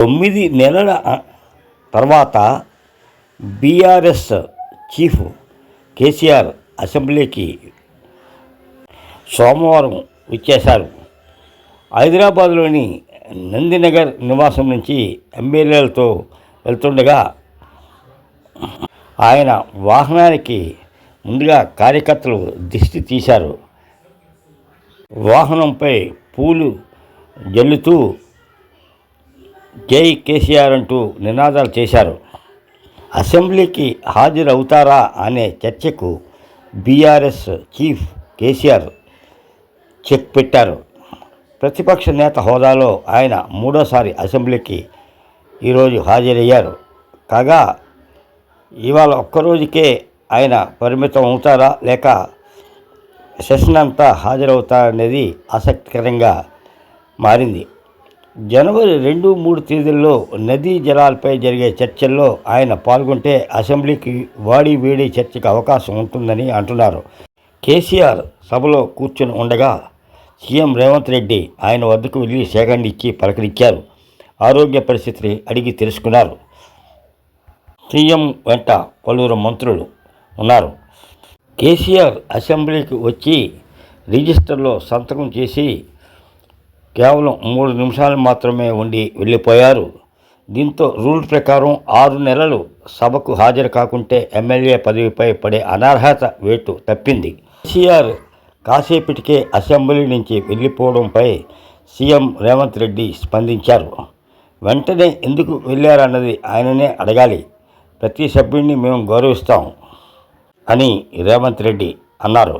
తొమ్మిది నెలల తర్వాత బీఆర్ఎస్ చీఫ్ కేసీఆర్ అసెంబ్లీకి సోమవారం ఇచ్చేశారు హైదరాబాద్లోని నందినగర్ నివాసం నుంచి ఎమ్మెల్యేలతో వెళ్తుండగా ఆయన వాహనానికి ముందుగా కార్యకర్తలు దిష్టి తీశారు. వాహనంపై పూలు జల్లుతూ జై కేసీఆర్ అంటూ నినాదాలు చేశారు. అసెంబ్లీకి హాజరవుతారా అనే చర్చకు బీఆర్ఎస్ చీఫ్ కేసీఆర్ చెక్ పెట్టారు. ప్రతిపక్ష నేత హోదాలో ఆయన మూడోసారి అసెంబ్లీకి ఈరోజు హాజరయ్యారు. కాగా ఇవాళ ఒక్కరోజుకే ఆయన పరిమితం అవుతారా లేక సెషన్ అంతా హాజరవుతారనేది ఆసక్తికరంగా మారింది. జనవరి రెండు మూడు తేదీల్లో నదీ జలాలపై జరిగే చర్చల్లో ఆయన పాల్గొంటే అసెంబ్లీకి వాడి వేడి చర్చకు అవకాశం ఉంటుందని అంటున్నారు. కేసీఆర్ సభలో కూర్చుని ఉండగా సీఎం రేవంత్ రెడ్డి ఆయన వద్దకు వెళ్ళి సేకరణిచ్చి పలకరించారు. ఆరోగ్య పరిస్థితిని అడిగి తెలుసుకున్నారు. సీఎం వెంట పలువురు మంత్రులు ఉన్నారు. కేసీఆర్ అసెంబ్లీకి వచ్చి రిజిస్టర్లో సంతకం చేసి కేవలం మూడు నిమిషాలు మాత్రమే ఉండి వెళ్ళిపోయారు. దీంతో రూల్ ప్రకారం ఆరు నెలలు సభకు హాజరు కాకుంటే ఎమ్మెల్యే పదవిపై పడే అనర్హత వేటు తప్పింది. కేసీఆర్ కాసేపటికే అసెంబ్లీ నుంచి వెళ్ళిపోవడంపై సీఎం రేవంత్ రెడ్డి స్పందించారు. వెంటనే ఎందుకు వెళ్ళారన్నది ఆయననే అడగాలి. ప్రతి సభ్యుడిని మేము గౌరవిస్తాం అని రేవంత్ రెడ్డి అన్నారు.